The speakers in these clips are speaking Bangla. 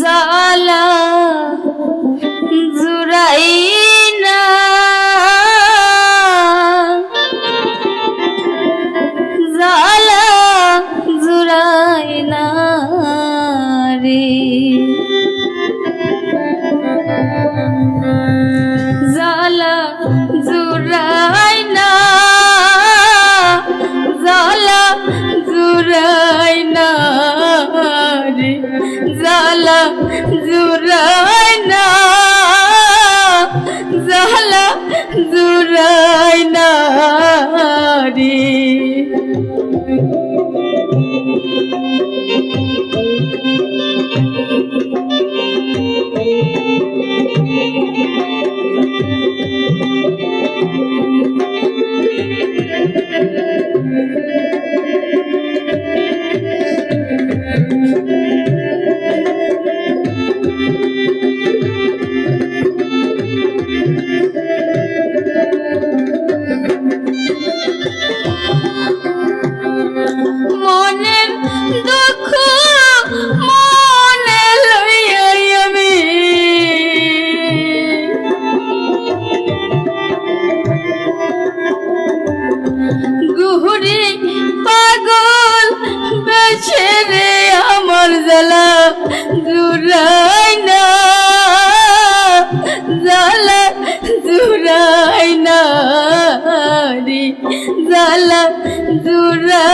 জালা रा dura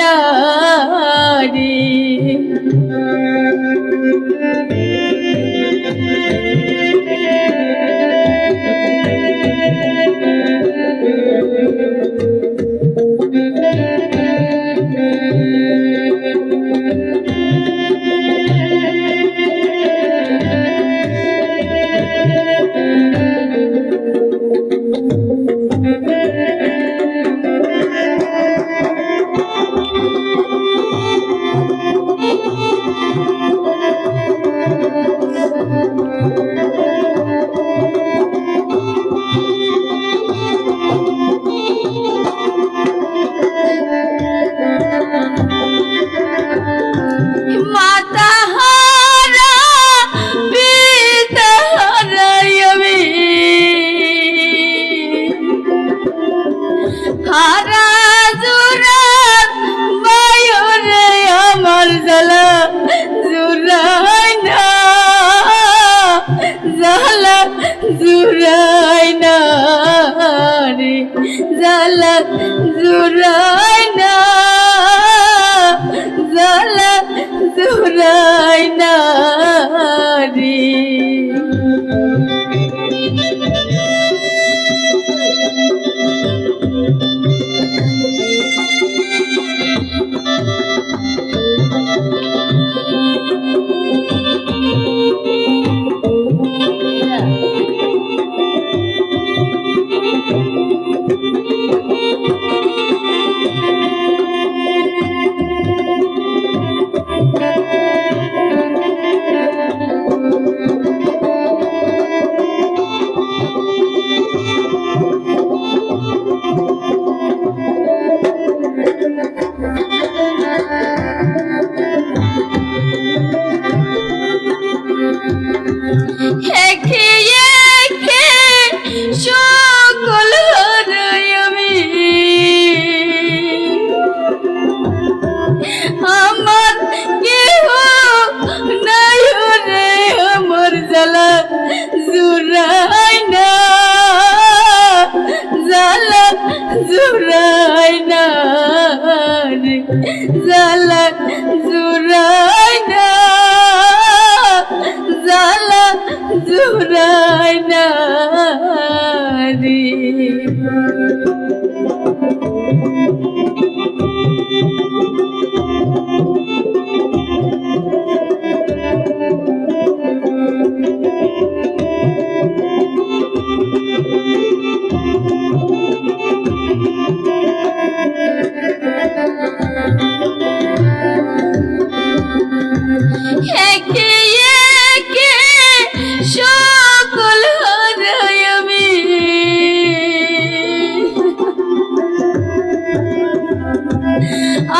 நாடி. Nurra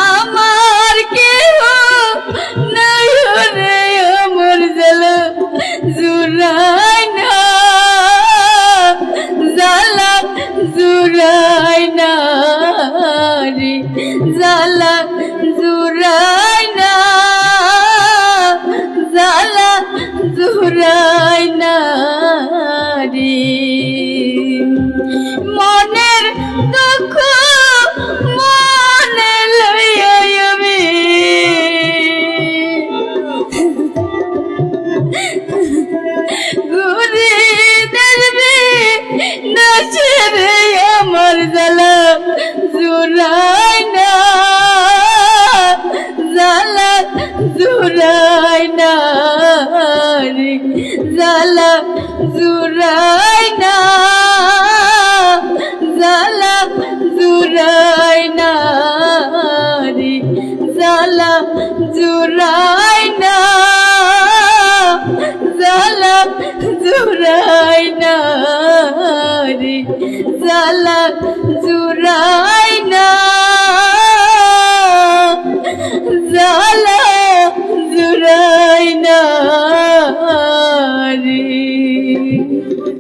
আমার কেউ নাই রে আমার জল, জুড়াই না। জালা জুড়াই না রে জালা জুড়াই না। জালা জুড়াই রে জালা জুরা